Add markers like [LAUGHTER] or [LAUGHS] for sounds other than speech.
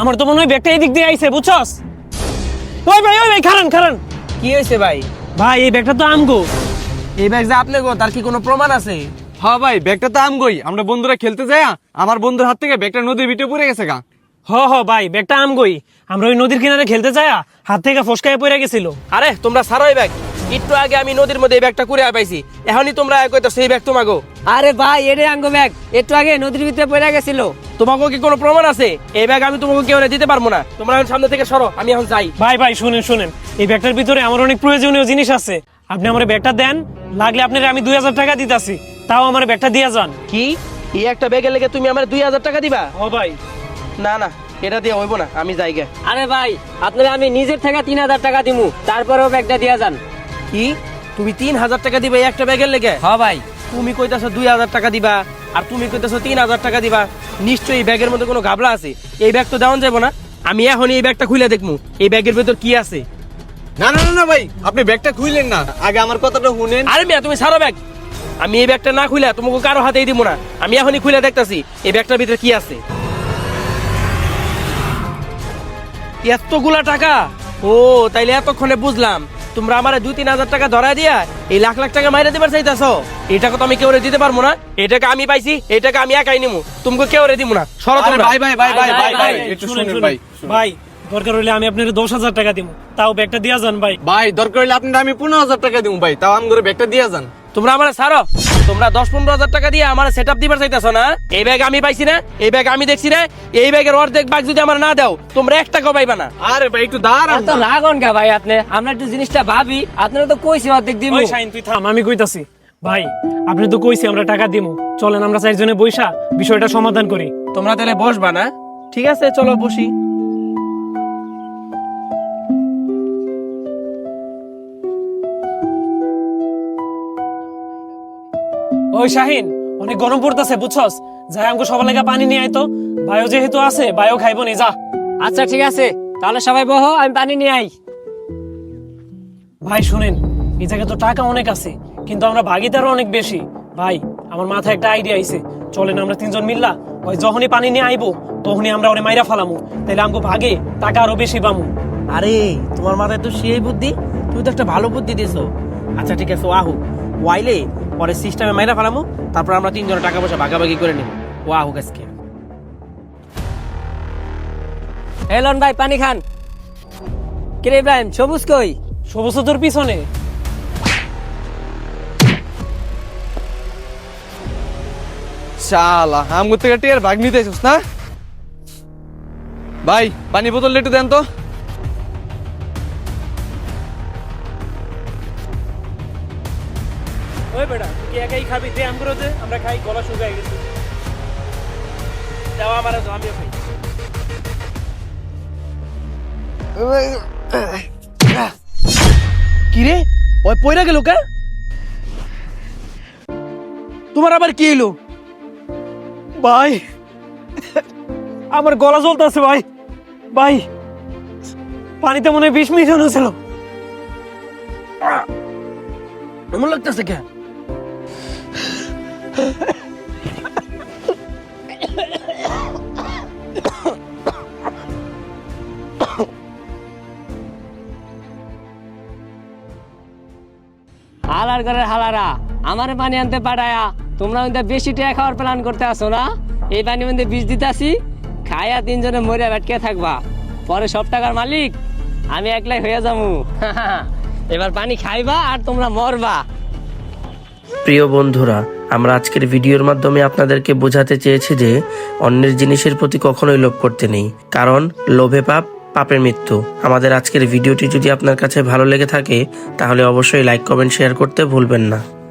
আমার তো মনে হয় ব্যাগটা এই দিক দিয়ে আইছে বুঝছস? ওই ভাই ওই ভাই খারান খারান। কি হয়েছে ভাই? ভাই এই ব্যাগটা তো আমগো। এই ব্যাগ যে আপনি গো তার কি কোনো প্রমাণ আছে? হ্যাঁ ভাই ব্যাগটা তো আমগই। আমরা বন্ধুরা খেলতে যাই আমার বন্ধুর হাত থেকে ব্যাগটা নদীর ভিতরে পড়ে গেছে গা। হ হ ভাই ব্যাগটা আমগই। আমরা ওই নদীর কিনারে খেলতে যাই হাত থেকে ফসকায় পড়ে গেছিল। আরে তোমরা সারো এই ব্যাগ। একটু আগে আমি নদীর মধ্যে এই ব্যাগটা করে পাইছি। এখনই তোমরা কইতো সেই ব্যাগ তোমাগো। আরে ভাই এরে আঙ্গ ব্যাগ। একটু আগে নদীর ভিতরে পড়ে গেছিল। তোমাকে কি কোনো প্রমাণ আছে? এই ব্যাগ আমি তোমাকে কেউ দিতে পারব না। তোমরা এখন সামনে থেকে সরো আমি এখন যাই। ভাই ভাই শুনেন শুনেন। এই ব্যাগটার ভিতরে আমার অনেক প্রয়োজনীয় জিনিস আছে। আপনি আমার ব্যাগটা দেন লাগলে আপনার আমি দুই হাজার টাকা দিতেছি। তাও আমার ব্যাগটা দিয়ে যান। কি? এই একটা ব্যাগের লেগে তুমি আমার দুই হাজার টাকা দিবা? ও ভাই। না না এটা দিয়ে হইব না আমি যাই গে। আরে ভাই আপনারা আমি নিজের থেকে তিন হাজার টাকা দিমু। তারপরেও ব্যাগটা দিয়ে যান। কি? তুমি তিন হাজার টাকা দিবা এই একটা ব্যাগের লেগে? হ ভাই। তুমি কইতাছো দুই হাজার টাকা দিবা আর তুমি কইতাছো তিন হাজার টাকা দিবা। নিশ্চয়ই এই ব্যাগের মধ্যে কোনো গাবলা আছে? এই ব্যাগ তো দেওয়া যাব না। আমি এখন এই ব্যাগটা খুলে দেখব এই ব্যাগের ভেতর কি আছে? না না না না ভাই আপনি ব্যাগটা খুইলেন না। আগে আমার কথাটা শুনেন। আরে মিয়া তুমি সারো ব্যাগ। আমি এই ব্যাগটা না খুলে তোমাকে কারও হাতেই দিব না। আমি এখনই খুলে দেখতাছি এই ব্যাগটার ভিতরে কি আছে। এতগুলা টাকা? ও তাইলে এতক্ষণে বুঝলাম। তোমরা আমার দুই তিন হাজার টাকা ধরা দিয়া এই লাখ লাখ টাকা মাইরে দিবার চাইতেছ? এটাকে তো আমি কেউ দিতে পারব না। এটাকে আমি পাইছি এটাকে আমি একাই নিমু। তোমাকে কেউ দিব না। সরো তোমরা। ভাই ভাই ভাই ভাই ভাই ভাই একটু শুনেন ভাই। ভাই দরকার হলে আমি আপনার দশ হাজার টাকা দিব তাও ব্যাগটা দিয়া যান ভাই। ভাই দরকার হলে আপনার আমি পনেরো হাজার টাকা দিব ভাই। তাও আমি করে ব্যাগটা দিয়া যান। তোমরা আমার তোমরা দশ পনেরো হাজার টাকা দিয়ে আমার সেট আপ দিবার চাইতেছো না? এই ব্যাগ আমি পাইছি না এই ব্যাগ আমি দেখছি না এই ব্যাগের অর্ধেক ব্যাগ যদি আমার না দাও তোমরা এক টাকাও পাইবা না। আরে ভাই একটু দাঁড়ান তো গা ভাই আপনি। আমরা একটু জিনিসটা ভাবি আপনারা তো কইছি অর্ধেক দিমু। ওই শাইন তুই থাম আমি কইতাছি। ভাই আপনি তো কইছি আমরা টাকা দিব চলেন আমরা চারজনে বইসা বিষয়টা সমাধান করি। তোমরা তাহলে বসবা না? ঠিক আছে চলো বসি। ওই শাহিন অনেক গরম পড়তেছে বুঝছস? যাই আমাকে সবার লেগে পানি নিয়ে আইতো। বায়ো যেহেতু আছে বায়ো খাইবো নি যা। আচ্ছা ঠিক আছে। তাহলে সবাই বহ আমি পানি নিয়ে আই। ভাই শুনেন এই জায়গায় তো টাকা অনেক আছে কিন্তু আমরা ভাগিদারও অনেক বেশি। ভাই আমার মাথায় একটা আইডিয়া আইছে। চলেন আমরা তিনজন মিললা ওই যখনই পানি নিয়ে আইবো তখনই আমরা ওরে মাইরা ফালামু। তাইলে আমাকে ভাগে টাকা আরও বেশি পামু। আরে তোমার মাথায় তো সেই বুদ্ধি? তুমি তো একটা ভালো বুদ্ধি দিছো। আচ্ছা ঠিক আছে আহু। ওয়াইলে পরে সিস্টেমে মাইরা ফেলামু তারপর আমরা তিনজনে টাকা পয়সা ভাগাভাগি করে নেব। ও আহুক আজকে এলন ভাই পানি খান। কিরে ইব্রাহিম সবুজ কই? সবুজ তোর পিছনে। শালা আম করতে গেটে আর ভাগ নিতে না? ভাই পানি বোতল একটু দেন তো। ওই বেটা। তুই একাই খাবি? দে আম করে দে, আমরা খাই, গলা শুকায় গেছে। দেওয়া আমার আমিও খাই। কিরে ওই পয়রা গেল কা? তোমার আবার কি এলো ভাই, আমার গলা জ্বলতেছে ভাই। ভাই, পানিতে মনে হয় বিষ মিশানো ছিল। এমন লাগতেছে কে? হালার ঘরের হালারা, আমারে পানি আনতে পাঠায়া তোমরা মধ্যে বেশি টাকা খাওয়ার প্ল্যান করতে আসো না? এই পানি মধ্যে বিষ দিতাছি খায়া তিনজনে মরিয়া বেটকে থাকবা। পরে সব টাকার মালিক, আমি একলাই হয়ে যাব [LAUGHS] এবার পানি খাইবা আর তোমরা মরবা। প্রিয় বন্ধুরা আমরা আজকের ভিডিওর মাধ্যমে আপনাদেরকে বোঝাতে চেয়েছি যে অন্যের জিনিসের প্রতি কখনোই লোভ করতে নেই। কারণ, লোভে পাপ, পাপের মৃত্যু। আমাদের আজকের ভিডিওটি যদি আপনার কাছে ভালো লেগে থাকে, তাহলে অবশ্যই লাইক, কমেন্ট, শেয়ার করতে ভুলবেন না।